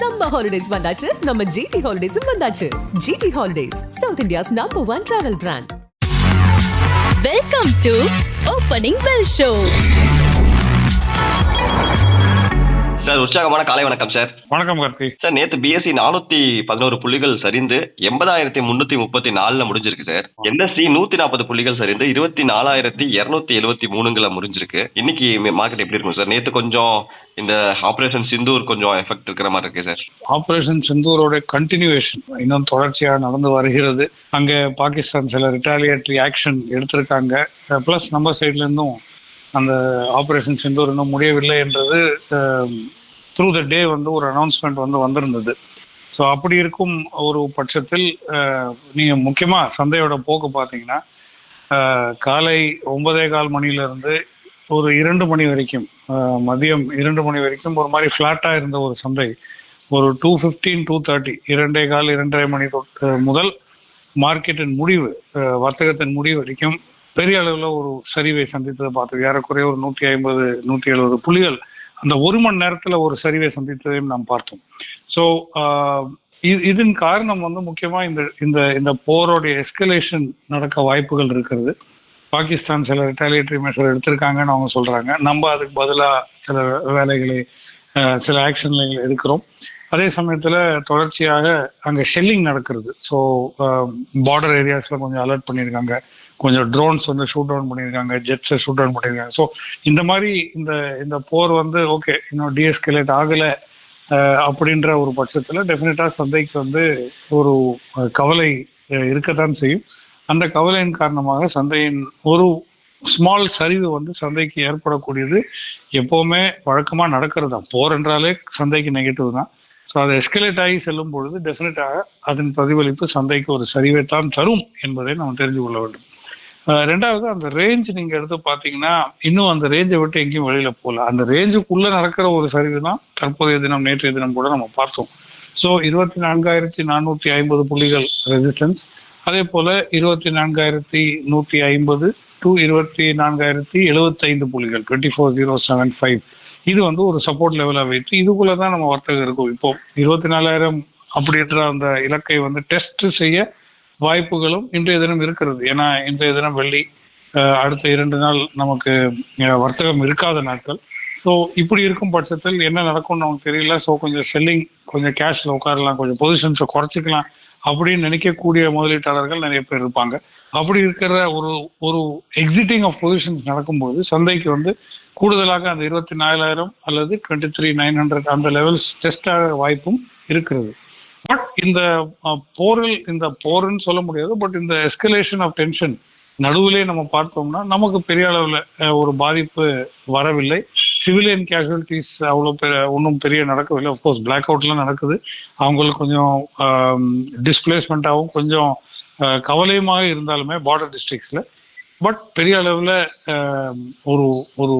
Summer holidays வந்தாச்சு. நம்ம GT ஹாலிடேஸும் வந்தாச்சு. GT holidays south India's number one travel brand welcome to opening bell show sir உற்சாகமான காலை வணக்கம் சார். வணக்கம் கார்த்தி. சார் நேத்து பிஎஸ்சி நானூத்தி பதினோரு புள்ளிகள் சரிந்து எண்பதாயிரத்தி முன்னூத்தி முப்பத்தி நாலுல முடிஞ்சிருக்கு சார். என்எஸ்சி நூத்தி நாற்பது புள்ளிகள் சரிந்து இருபத்தி நாலாயிரத்தி இருநூத்தி எழுபத்தி மூணுங்கள முடிஞ்சிருக்கு. இன்னைக்கு மார்க்கெட் எப்படி இருக்கும் சார்? நேத்து கொஞ்சம் இந்த ஆபரேஷன் சிந்தூர் கொஞ்சம் எஃபெக்ட் இருக்கிற மாதிரி இருக்கு சார். ஆபரேஷன் சிந்தூரோட கண்டினியூவேஷன் இன்னும் தொடர்ச்சியாக நடந்து வருகிறது. அங்க பாகிஸ்தான் சில ரிட்டாலியேட்டரி ஆக்ஷன் எடுத்திருக்காங்க. ப்ளஸ் நம்ம சைட்ல இருந்தும் அந்த ஆப்ரேஷன் சிந்தூர் இன்னும் முடியவில்லை என்றது த்ரூ த டே வந்து ஒரு அனௌன்ஸ்மெண்ட் வந்து வந்திருந்தது. ஸோ அப்படி இருக்கும் ஒரு பட்சத்தில் நீங்கள் முக்கியமாக சந்தையோட போக்கு பார்த்தீங்கன்னா காலை ஒன்பதே கால் மணியிலிருந்து ஒரு இரண்டு மணி வரைக்கும் மதியம் இரண்டு மணி வரைக்கும் ஒரு மாதிரி ஃப்ளாட்டாக இருந்த ஒரு சந்தை. ஒரு டூ ஃபிஃப்டீன் டூ தேர்ட்டி இரண்டே கால் இரண்டரை மணி தொட்டு முதல் மார்க்கெட்டின் முடிவு வர்த்தகத்தின் முடிவு வரைக்கும் பெரிய அளவில் ஒரு சரிவை சந்தித்ததை பார்த்தது. ஏறக்குறைய ஒரு நூற்றி ஐம்பது நூற்றி எழுபது புள்ளிகள் அந்த ஒரு மணி நேரத்தில் ஒரு சரிவை சந்தித்ததையும் நாம் பார்த்தோம். ஸோ இதன் காரணம் வந்து முக்கியமாக இந்த இந்த இந்த போரோடைய எஸ்கலேஷன் நடக்க வாய்ப்புகள் இருக்கிறது. பாகிஸ்தான் சில ரிட்டாலியேட்டரி மெஷர் எடுத்திருக்காங்கன்னு அவங்க சொல்றாங்க. நம்ம அதுக்கு பதிலாக சில வேலைகளை சில ஆக்ஷன்களை எடுக்கிறோம். அதே சமயத்தில் தொடர்ச்சியாக அங்கே ஷெல்லிங் நடக்கிறது. ஸோ பார்டர் ஏரியாஸில் கொஞ்சம் அலர்ட் பண்ணியிருக்காங்க. கொஞ்சம் ட்ரோன்ஸ் வந்து ஷூட் டவுன் பண்ணியிருக்காங்க ஜெட்ஸை ஷூட் டவுன் பண்ணியிருக்காங்க. ஸோ இந்த மாதிரி இந்த இந்த போர் வந்து ஓகே இன்னும் டிஎஸ்கலேட் ஆகலை அப்படின்ற ஒரு பட்சத்தில் டெஃபினட்டாக சந்தைக்கு வந்து ஒரு கவலை இருக்கத்தான் செய்யும். அந்த கவலையின் காரணமாக சந்தையின் ஒரு ஸ்மால் சரிவு வந்து சந்தைக்கு ஏற்படக்கூடியது எப்போவுமே வழக்கமாக நடக்கிறது தான் போர் என்றாலே சந்தைக்கு நெகட்டிவ் தான். ஸோ அது எஸ்கலேட் ஆகி செல்லும் பொழுது டெஃபினட்டாக அதன் பிரதிபலிப்பு சந்தைக்கு ஒரு சரிவை தான் தரும் என்பதை நாம் தெரிந்து கொள்ள வேண்டும். ரெண்டாவது அந்த ரேஞ்ச் நீங்க எடுத்து பார்த்தீங்கன்னா இன்னும் அந்த ரேஞ்சை விட்டு எங்கேயும் வெளியில போகல. அந்த ரேஞ்சுக்குள்ள நடக்கிற ஒரு சரிவு தான் தற்போதைய தினம் நேற்றைய தினம் கூட நம்ம பார்த்தோம். ஸோ இருபத்தி நான்காயிரத்தி நானூற்றி ஐம்பது புள்ளிகள் ரெசிஸ்டன்ஸ் அதே போல இருபத்தி நான்காயிரத்தி நூற்றி ஐம்பது டு இருபத்தி நான்காயிரத்தி எழுபத்தைந்து புள்ளிகள் twenty four zero seven five இது வந்து ஒரு சப்போர்ட் லெவலாக வைத்து இதுக்குள்ள தான் நம்ம வர்த்தகம் இருக்கும் இப்போ இருபத்தி நாலாயிரம் அப்படின்ற அந்த இலக்கை வந்து டெஸ்ட் செய்ய வாய்ப்புகளும் இன்றைய தினம் இருக்கிறது. ஏன்னா இன்றைய தினம் வெள்ளி அடுத்த இரண்டு நாள் நமக்கு வர்த்தகம் இருக்காத நாட்கள். ஸோ இப்படி இருக்கும் பட்சத்தில் என்ன நடக்கும்னு நமக்கு தெரியல. ஸோ கொஞ்சம் செல்லிங் கொஞ்சம் கேஷில் உட்காரலாம் கொஞ்சம் பொசிஷன்ஸை குறைச்சிக்கலாம் அப்படின்னு நினைக்கக்கூடிய முதலீட்டாளர்கள் நிறைய பேர் இருப்பாங்க. அப்படி இருக்கிற ஒரு ஒரு எக்ஸிட்டிங் ஆஃப் பொசிஷன்ஸ் நடக்கும்போது சந்தைக்கு வந்து கூடுதலாக அந்த இருபத்தி நாலாயிரம் அல்லது டுவெண்ட்டி த்ரீ நைன் ஹண்ட்ரட் அந்த லெவல்ஸ் டெஸ்ட் ஆக வாய்ப்பும் இருக்கிறது. பட் இந்த uh, போரில் இந்த போர்னு சொல்ல முடியாது பட் இந்த எஸ்கலேஷன் ஆஃப் டென்ஷன் நடுவிலே நம்ம பார்த்தோம்னா நமக்கு பெரிய அளவில் uh, ஒரு பாதிப்பு வரவில்லை. சிவிலியன் கேஷுவலிட்டிஸ் அவ்வளோ பெரிய ஒன்றும் பெரிய நடக்கவில்லை. அஃப்கோர்ஸ் பிளாக் அவுட்லாம் நடக்குது. அவங்களுக்கு கொஞ்சம் um, டிஸ்பிளேஸ்மெண்ட்டாகவும் கொஞ்சம் uh, கவலையுமாக இருந்தாலுமே பார்டர் டிஸ்ட்ரிக்ஸில் பட் பெரிய அளவில் um, ஒரு ஒரு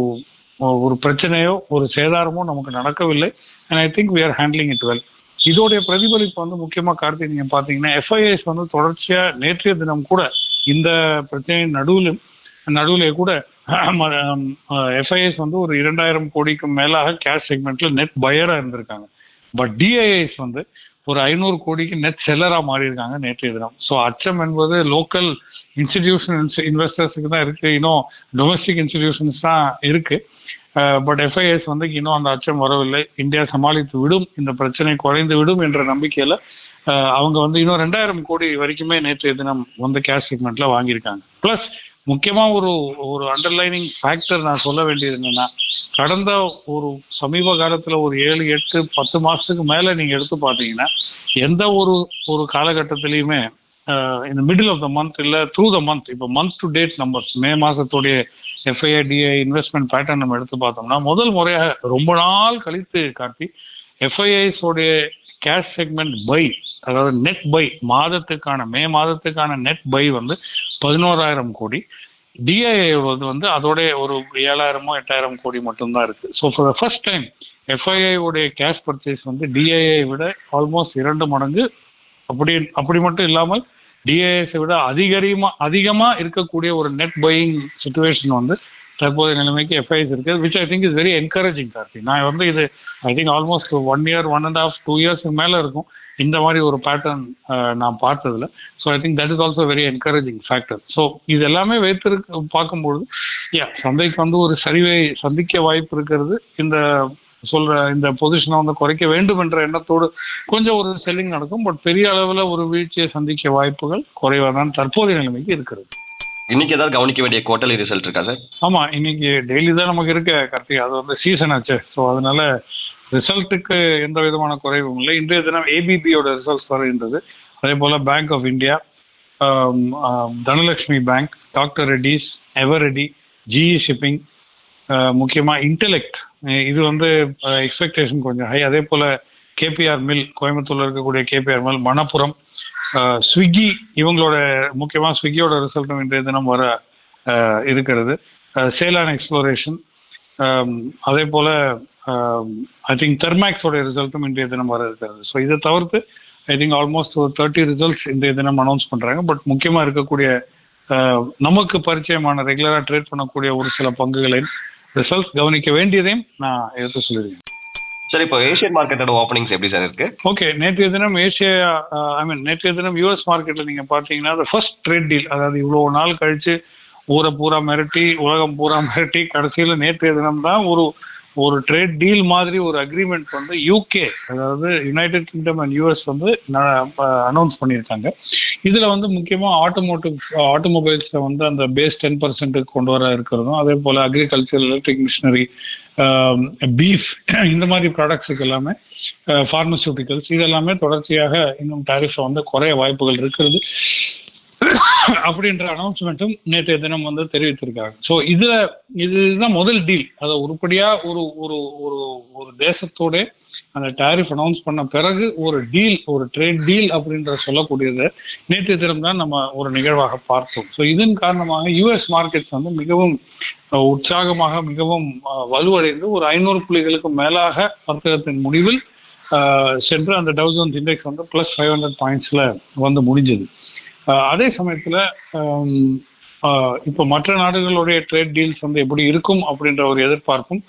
ஒரு பிரச்சனையோ ஒரு சேதாரமோ நமக்கு நடக்கவில்லை. And I think we are handling it well இதோடைய பிரதிபலிப்பு வந்து முக்கியமா கார்த்தி நீங்க பாத்தீங்கன்னா எஃப்ஐஎஸ் வந்து தொடர்ச்சியா நேற்றைய தினம் கூட இந்த பிரச்சனையின் நடுவிலும் நடுவிலே கூட எஃப்ஐஎஸ் வந்து ஒரு இரண்டாயிரம் கோடிக்கும் மேலாக கேஷ் செக்மெண்ட்ல நெட் பயரா இருந்திருக்காங்க. பட் டிஐஎஸ் வந்து ஒரு ஐநூறு கோடிக்கு நெட் செல்லரா மாறி இருக்காங்க நேற்றைய தினம். ஸோ அச்சம் என்பது லோக்கல் இன்ஸ்டிடியூஷன் இன்வெஸ்டர்ஸுக்கு தான் இருக்கு. இன்னும் டொமஸ்டிக் இன்ஸ்டிடியூஷன்ஸ் தான் இருக்கு. பட் எஃப்ஐஎஸ் வந்து இன்னும் அந்த அச்சம் வரவில்லை. இந்தியா சமாளித்து விடும் இந்த பிரச்சனை குறைந்து விடும் என்ற நம்பிக்கையில அவங்க வந்து இன்னும் ரெண்டாயிரம் கோடி வரைக்குமே நேற்றைய தினம் வந்து கேஷ் செக்மெண்ட்ல வாங்கியிருக்காங்க. பிளஸ் முக்கியமா ஒரு ஒரு அண்டர்லைனிங் ஃபேக்டர் நான் சொல்ல வேண்டியது என்னன்னா கடந்த ஒரு சமீப காலத்துல ஒரு ஏழு எட்டு பத்து மாசத்துக்கு மேல நீங்க எடுத்து பார்த்தீங்கன்னா எந்த ஒரு ஒரு காலகட்டத்திலயுமே இந்த மிடில் ஆஃப் த மந்த் இல்லை த்ரூ த மந்த் இப்போ மந்த் டு டேட் நம்பர்ஸ் மே மாதத்துடைய எஃப்ஐஐ டிஐ இன்வெஸ்ட்மெண்ட் பேட்டர்ன் நம்ம எடுத்து பார்த்தோம்னா முதல் முறையாக ரொம்ப நாள் கழித்து காட்டி எஃப்ஐஐஸ் உடைய கேஷ் செக்மெண்ட் பை அதாவது நெட் பை மாதத்துக்கான மே மாதத்துக்கான நெட் பை வந்து பதினோராயிரம் கோடி. டிஐஏ வந்து அதோட ஒரு ஏழாயிரமோ எட்டாயிரம் கோடி மட்டும்தான் இருக்கு. So for the first time FII உடைய கேஷ் பர்ச்சேஸ் வந்து டிஐஏ விட ஆல்மோஸ்ட் இரண்டு மடங்கு. அப்படி அப்படி மட்டும் இல்லாமல் டிஏஎஸை விட அதிகரிமா அதிகமா இருக்கக்கூடிய ஒரு நெட் பையிங் சுச்சுவேஷன் வந்து தற்போதைய நிலைமைக்கு எஃப்ஐஎஸ் இருக்கு which I think is very encouraging Karthi. நான் வந்து இது I think almost one year one and half two இயர்ஸ்க்கு மேலே இருக்கும். இந்த மாதிரி ஒரு பேட்டர்ன் நான் பார்த்ததுல so I think that is also very encouraging factor so இது எல்லாமே வைத்திருக்கு பார்க்கும்பொழுது யா சந்தைக்கு வந்து ஒரு சரிவை சந்திக்க வாய்ப்பு இருக்கிறது. இந்த சொல்ற இந்த பொசிஷனை வந்து குறைக்க வேண்டும் என்ற எண்ணத்தோடு கொஞ்சம் ஒரு செல்லிங் நடக்கும். பட் பெரிய அளவில் ஒரு வீழ்ச்சியை சந்திக்க வாய்ப்புகள் குறைவாக தான் தற்போதைய நிலைமைக்கு இருக்கிறது. இன்னைக்கு ஏதாவது கவனிக்க வேண்டிய குவார்டர்லி ரிசல்ட் இருக்கா சார் ஆமா இன்னைக்கு டெய்லி தான் நமக்கு இருக்க கார்த்திக். அது வந்து சீசன் ஆச்சு. ஸோ அதனால ரிசல்ட்டுக்கு எந்த விதமான குறைவும் இல்லை. இன்றைய தினம் ஏபிபியோட ரிசல்ட்ஸ் வருகின்றது. அதே போல Bank of India Dhanalakshmi Bank doctor Reddy's Eveready GE Shipping முக்கியமாக இன்டெலெக்ட் இது வந்து எக்ஸ்பெக்டேஷன் கொஞ்சம் ஹை அதே போல கேபிஆர் மில் கோயம்புத்தூர்ல இருக்கக்கூடிய கேபிஆர் மில் மணப்புரம் ஸ்விக்கி இவங்களோட முக்கியமாக ஸ்விக்கியோட ரிசல்ட்டும் இன்றைய தினம் வர இருக்கிறது. இருக்கிறது சேலான் எக்ஸ்ப்ளோரேஷன் அதே போல ஐ திங்க் தெர்மேக்ஸோட ரிசல்ட்டும் இன்றைய தினம் வர இருக்கிறது. ஸோ இதை தவிர்த்து ஐ திங்க் ஆல்மோஸ்ட் ஒரு தேர்ட்டி ரிசல்ட்ஸ் இன்றைய தினம் அனௌன்ஸ் பண்ணுறாங்க பட் முக்கியமாக இருக்கக்கூடிய நமக்கு பரிச்சயமான ரெகுலராக ட்ரேட் பண்ணக்கூடிய ஒரு சில பங்குகளின் ரிசல்ட்ஸ் கவனிக்க வேண்டியதையும் நான் எடுத்து சொல்லியிருக்கேன் சார் இப்போ ஏஷியன் மார்க்கெட்டோட ஓப்பனிங்ஸ் எப்படி சார் இருக்கு? ஓகே நேற்றைய தினம் ஏசியா ஐ மீன் நேற்றைய தினம் யூஎஸ் மார்க்கெட்ல நீங்க பாத்தீங்கன்னா ஃபர்ஸ்ட் ட்ரேட் டீல் அதாவது இவ்வளவு நாள் கழிச்சு ஊரை பூரா மிரட்டி உலகம் பூரா மிரட்டி கடைசியில நேற்றைய தினம் தான் ஒரு ஒரு ட்ரேட் டீல் மாதிரி ஒரு அக்ரிமெண்ட் வந்து யூகே அதாவது யுனைடெட் கிங்டம் அண்ட் யூஎஸ் வந்து அனௌன்ஸ் பண்ணியிருக்காங்க. இதுல வந்து முக்கியமா ஆட்டோமோட்டிவ் ஆட்டோமொபைல்ஸ்ல வந்து அந்த பேஸ் டென் பர்சன்ட்டுக்கு கொண்டு வர இருக்கிறதும் அதே போல அக்ரிகல்ச்சர் எலக்ட்ரிக் மிஷினரி பீஃப் இந்த மாதிரி ப்ராடக்ட்ஸுக்கு எல்லாமே ஃபார்மசூட்டிக்கல்ஸ் இதெல்லாமே தொடர்ச்சியாக இன்னும் டாரிஃபை வந்து குறைய வாய்ப்புகள் இருக்கிறது. அப்படின்ற அனௌன்ஸ்மெண்ட்டும் நேற்றைய தினம் வந்து தெரிவித்திருக்காங்க. ஸோ இதுல இதுதான் முதல் டீல் அதை உருப்படியா ஒரு ஒரு ஒரு ஒரு தேசத்தோட அந்த டாரிஃப் அனௌன்ஸ் பண்ண பிறகு ஒரு டீல் ஒரு ட்ரேட் டீல் அப்படின்ற சொல்லக்கூடியது நேற்று தினம் தான் நம்ம ஒரு நிகழ்வாக பார்த்தோம். ஸோ இதன் காரணமாக யூஎஸ் மார்க்கெட்ஸ் வந்து மிகவும் உற்சாகமாக மிகவும் வலுவடைந்து ஒரு ஐநூறு புள்ளிகளுக்கு மேலாக வர்த்தகத்தின் முடிவில் சென்று அந்த டவுசன்ஸ் இண்டெக்ஸ் வந்து பிளஸ் ஃபைவ் ஹண்ட்ரட் பாயிண்ட்ஸில் வந்து முடிஞ்சது. அதே சமயத்தில் இப்போ மற்ற நாடுகளுடைய ட்ரேட் டீல்ஸ் வந்து எப்படி இருக்கும் அப்படின்ற ஒரு எதிர்பார்ப்பும்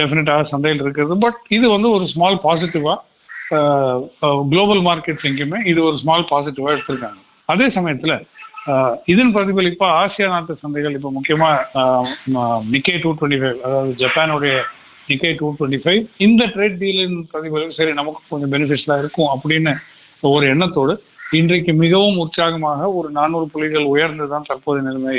டெஃபினட்டாக சந்தையில் இருக்கிறது. பட் இது வந்து ஒரு ஸ்மால் பாசிட்டிவாக குளோபல் மார்க்கெட்ஸ் எங்கேயுமே இது ஒரு ஸ்மால் பாசிட்டிவாக எடுத்திருக்காங்க. அதே சமயத்தில் இதன் பிரதிபலிப்பா ஆசியா நாட்டு சந்தைகள் இப்போ முக்கியமாக நிக்கே டூ டுவெண்ட்டி ஃபைவ் அதாவது ஜப்பானுடைய நிக்கே டூ டுவெண்ட்டி ஃபைவ் இந்த ட்ரேட் டீலின் பிரதிபலிப்பு சரி நமக்கு கொஞ்சம் பெனிஃபிட்ஸாக இருக்கும் அப்படின்னு ஒரு எண்ணத்தோடு இன்றைக்கு மிகவும் உற்சாகமாக ஒரு நானூறு புள்ளிகள் உயர்ந்து தான் தற்போதைய நிலைமை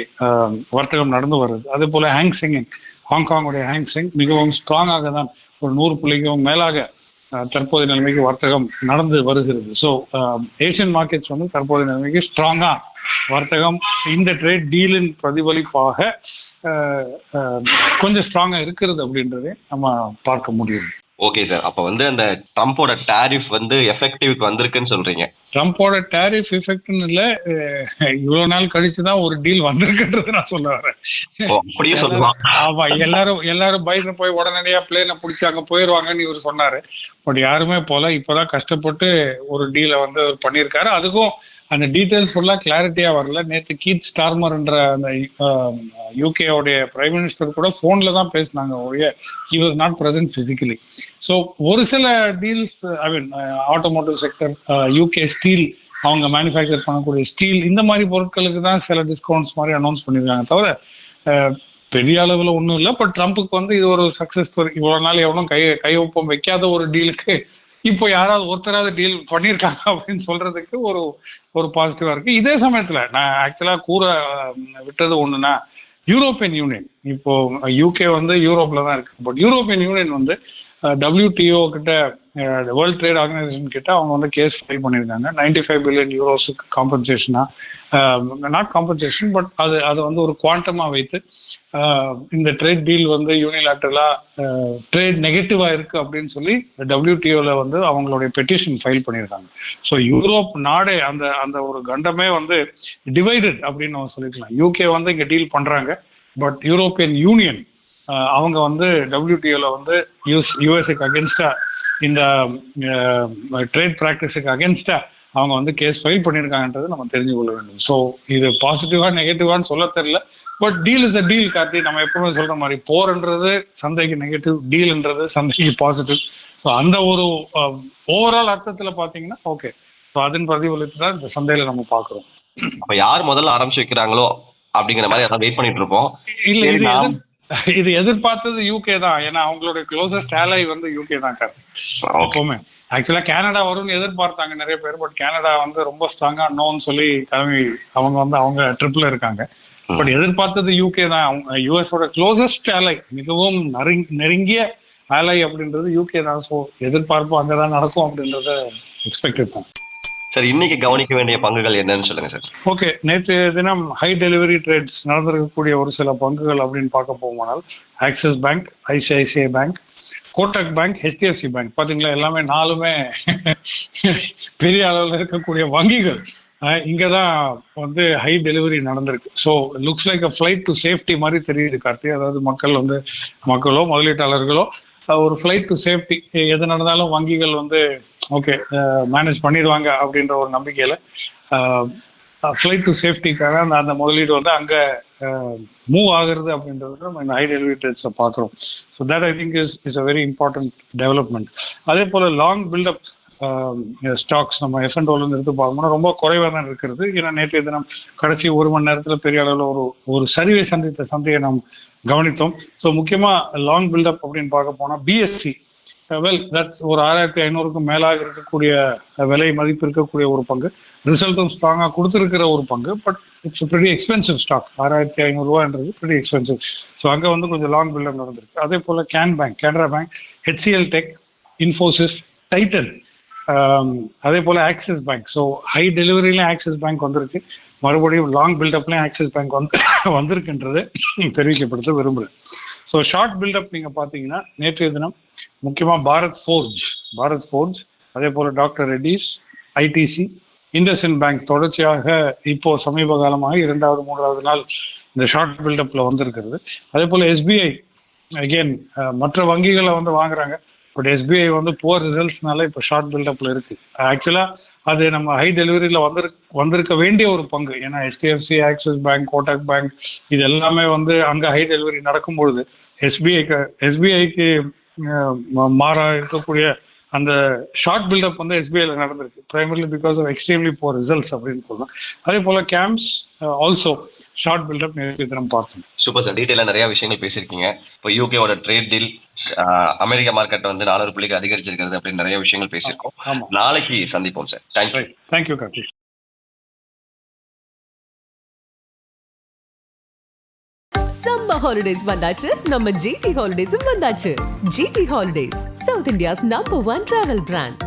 வர்த்தகம் நடந்து வருது. அதே போல ஹேங் சிங்கிங் ஹாங்காங்குடைய ஹேங்ஸிங் மிகவும் ஸ்ட்ராங்காக தான் ஒரு நூறு புள்ளிக்கும் மேலாக தற்போதைய நிலைமைக்கு வர்த்தகம் நடந்து வருகிறது. ஸோ ஏசியன் மார்க்கெட்ஸ் வந்து தற்போதைய நிலைமைக்கு ஸ்ட்ராங்காக வர்த்தகம் இந்த ட்ரேட் டீலின் பிரதிபலிப்பாக கொஞ்சம் ஸ்ட்ராங்காக இருக்கிறது அப்படின்றதை நம்ம பார்க்க முடியும். ஓகே சார் அப்போ வந்து அந்த ட்ரம்ப்போட டாரிஃப் வந்து எஃபெக்டிவ்க்கு வந்திருக்குன்னு சொல்றீங்க. ட்ரம்ப்போட டேரிஃப் எஃபெக்ட்னு இல்லை இவ்வளோ நாள் கழிச்சு தான் ஒரு டீல் வந்திருக்குன்றது நான் சொல்ல வரேன். அப்படியே சொல்லலாம். ஆமா எல்லாரும் எல்லாரும் பைடன் போய் உடனடியா பிளேனை பிடிச்சி அங்க போயிடுவாங்கன்னு இவர் சொன்னாரு. பட் யாருமே போல இப்பதான் கஷ்டப்பட்டு ஒரு டீலை வந்து அவர் பண்ணியிருக்காரு. அதுக்கும் அந்த டீட்டெயில்ஸ் ஃபுல்லாக கிளாரிட்டியாக வரல. நேற்று கீத் ஸ்டார்மர்ன்ற அந்த யூகேவுடைய பிரைம் மினிஸ்டர் கூட ஃபோனில் தான் பேசினாங்க. ஒழிய he was not present physically so ஒரு சில deals I mean automotive sector UK steel அவங்க மேனுஃபேக்சர் பண்ணக்கூடிய ஸ்டீல் இந்த மாதிரி பொருட்களுக்கு தான் சில டிஸ்கவுண்ட்ஸ் மாதிரி அனௌன்ஸ் பண்ணியிருக்காங்க தவிர பெரிய அளவில் ஒன்றும் இல்லை. பட் ட்ரம்ப்புக்கு வந்து இது ஒரு சக்ஸஸ் இவ்வளோ நாள் எவனும் கை கையொப்பம் வைக்காத ஒரு டீலுக்கு இப்போ யாராவது ஒருத்தராவது டீல் பண்ணியிருக்காங்க அப்படின்னு சொல்றதுக்கு ஒரு ஒரு பாசிட்டிவா இருக்கு. இதே சமயத்துல நான் ஆக்சுவலா கூற விட்டது ஒண்ணுன்னா யூரோப்பியன் யூனியன் இப்போ யூகே வந்து யூரோப்ல தான் இருக்கு. பட் யூரோப்பியன் யூனியன் வந்து டபிள்யூடிஓ கிட்ட வேர்ல்ட் ட்ரேட் ஆர்கனைசேஷன் கிட்ட அவங்க வந்து கேஸ் ஃபைல் பண்ணியிருக்காங்க. நைன்டி ஃபைவ் பில்லியன் யூரோஸுக்கு காம்பன்சேஷனா நாட் காம்பன்சேஷன் பட் அது அதை வந்து ஒரு குவாண்டமா வைத்து இந்த ட்ரேட் டீல் வந்து யூனிலாட்டரலா ட்ரேட் நெகட்டிவா இருக்கு அப்படின்னு சொல்லி டபிள்யூடிஓல வந்து அவங்களுடைய பெட்டிஷன் ஃபைல் பண்ணியிருக்காங்க. ஸோ யூரோப் நாடே அந்த அந்த ஒரு கண்டமே வந்து டிவைடட் அப்படின்னு நம்ம சொல்லிக்கலாம். யூகே வந்து இங்க டீல் பண்றாங்க. பட் யூரோப்பியன் யூனியன் அவங்க வந்து டபிள்யூடிஓல வந்து யூஎஸ் யூஎஸ்க்கு அகேன்ஸ்டா இந்த ட்ரேட் ப்ராக்டிஸுக்கு அகேன்ஸ்டா அவங்க வந்து கேஸ் ஃபைல் பண்ணியிருக்காங்கன்றது நம்ம தெரிஞ்சு கொள்ள வேண்டும். ஸோ இது பாசிட்டிவா நெகட்டிவான்னு சொல்ல தெரியல. But deal is a deal Karthi நம்ம எப்பவுமே சொல்ற மாதிரி போர்ன்றது சந்தைக்கு நெகட்டிவ் டீல்ன்றது சந்தைக்கு பாசிட்டிவ் ஸோ அந்த ஒரு ஓவரால் அர்த்தத்துல பாத்தீங்கன்னா ஓகே ஸோ அதன் பிரதிபலித்து தான் இந்த சந்தையில நம்ம பார்க்குறோம் அப்ப யார் முதல்ல ஆரம்பிச்சு வைக்கிறாங்களோ அப்படிங்கிற மாதிரி அதான் வெயிட் பண்ணிட்டு இருப்போம். இல்ல இது இது எதிர்பார்த்தது யூகே தான். ஏன்னா அவங்களுடைய க்ளோசஸ்ட் ஆலை வந்து யூகே தான் ஓகே எப்பவுமே. ஆக்சுவலா கனடா வரும்னு எதிர்பார்த்தாங்க நிறைய பேர் பட் கனடா வந்து ரொம்ப ஸ்ட்ராங்கா நோன்னு சொல்லி கிளம்பி அவங்க வந்து அவங்க ட்ரிப்ல இருக்காங்க. பட் எதிர்பார்த்தது யூகே தான். யூஎஸோட க்ளோசஸ்ட் ஆலை மிகவும் நெருங்- நெருங்கிய ஆலை அப்படின்றது யூகே தான். ஸோ எதிர்பார்ப்பு அங்கதான் நடக்கும் அப்படின்றத எக்ஸ்பெக்டட் தான். சார் இன்னைக்கு கவனிக்க வேண்டிய பங்குகள் என்னன்னு சொல்லுங்க சார் ஓகே நேற்று தினம் ஹை டெலிவரி ட்ரேட்ஸ் நடந்திருக்கக்கூடிய ஒரு சில பங்குகள் அப்படின்னு பார்க்க போகுமானால் Axis Bank ICICI Bank Kotak Bank HDFC Bank பாத்தீங்களா? எல்லாமே நாலுமே பெரிய அளவில் இருக்கக்கூடிய வங்கிகள். இங்கே தான் வந்து ஹை டெலிவரி நடந்திருக்கு. So looks like a flight to safety மாதிரி தெரியுது கார்த்தி. அதாவது மக்கள் வந்து மக்களோ முதலீட்டாளர்களோ ஒரு ஃப்ளைட் டு சேஃப்டி எது நடந்தாலும் வங்கிகள் வந்து ஓகே மேனேஜ் பண்ணிடுவாங்க அப்படின்ற ஒரு நம்பிக்கையில் ஃப்ளைட் டு சேஃப்டிக்காக அந்த அந்த முதலீடு வந்து அங்கே மூவ் ஆகுறது அப்படின்றது நம்ம இந்த ஹை டெலிவரி ட்ரேட்ஸில் பார்க்குறோம். So that I think is is a very important development அதே போல் லாங் பில்டப் ஸ்டாக்ஸ் நம்ம எஃப்என்டோலேருந்து எடுத்து பார்க்கணும்னா ரொம்ப குறைவாக தான் இருக்கிறது. ஏன்னா நேற்றைய தினம் கடைசி ஒரு மணி நேரத்தில் பெரிய அளவில் ஒரு ஒரு சரிவை சந்தித்த சந்தையை நாம் கவனித்தோம். ஸோ முக்கியமாக லாங் பில்டப் அப்படின்னு பார்க்க போனால் பிஎஸ்சி வெல் தட் ஒரு ஆறாயிரத்தி ஐநூறுக்கும் மேலாக இருக்கக்கூடிய விலை மதிப்பு இருக்கக்கூடிய ஒரு பங்கு. ரிசல்ட்டும் ஸ்ட்ராங்காக கொடுத்துருக்கிற ஒரு பங்கு but it's pretty expensive stock ஆறாயிரத்தி ஐநூறுரூவான்றது ப்ரெடி எக்ஸ்பென்சிவ் ஸோ அங்கே வந்து கொஞ்சம் லாங் பில்டப் நடந்திருக்கு. அதே போல் Can Bank Canara Bank HCL Tech Infosys Titan அதே போல் ஆக்சிஸ் பேங்க் ஸோ ஹை டெலிவரிலையும் ஆக்சிஸ் பேங்க் வந்திருக்கு. மறுபடியும் லாங் பில்டப்லையும் ஆக்சிஸ் பேங்க் வந்து வந்திருக்குன்றது தெரிவிக்கப்படுத்த விரும்புகிறேன் ஸோ ஷார்ட் பில்டப் நீங்கள் பார்த்தீங்கன்னா நேற்றைய தினம் முக்கியமாக பாரத் ஃபோர்ஜ் பாரத் ஃபோர்ஜ் அதே போல் doctor Reddy's ITC IndusInd Bank தொடர்ச்சியாக இப்போ சமீப காலமாக இரண்டாவது மூன்றாவது நாள் இந்த ஷார்ட் பில்டப்பில் வந்திருக்கிறது. அதே போல் எஸ்பிஐ அகெயின் மற்ற வங்கிகளை வந்து வாங்குறாங்க. பட் எஸ்பிஐ வந்து புவர் ரிசல்ட்ஸ்னால இப்போ ஷார்ட் பில்டப்ல இருக்கு. ஆக்சுவலா அது நம்ம ஹை டெலிவரியில் வந்திரு வந்திருக்க வேண்டிய ஒரு பங்கு. ஏன்னா HDFC Axis Bank Kotak Bank இது எல்லாமே வந்து அங்கே ஹை டெலிவரி நடக்கும்பொழுது எஸ்பிஐக்கு எஸ்பிஐக்கு மாறா இருக்கக்கூடிய அந்த ஷார்ட் பில்டப் வந்து எஸ்பிஐல நடந்திருக்கு. Primarily because of extremely poor results அப்படின்னு சொல்லலாம். அதே போல கேம்ப்ஸ் ஆல்சோ ஷார்ட் பில்டப் நேற்று தினம் பார்த்தோம் சூப்பர் சார் டீட்டெயிலாக நிறைய விஷயங்கள் பேசியிருக்கீங்க. இப்போ யூகேவோட ட்ரேட் டீல் அமெரிக்க மார்க்கெட் வந்து நானூறு புள்ளிக்கு அதிகரிச்சிருக்கிறது அப்படின்னு நிறைய விஷயங்கள் பேசியிருக்கோம். நாளைக்கு சந்திப்போம் sir. Thank you thank you Karthik summer holidays வந்தாச்சு. நம்ம ஜிடி ஹாலிடேஸும் வந்தாச்சு. GT holidays south India's number one travel brand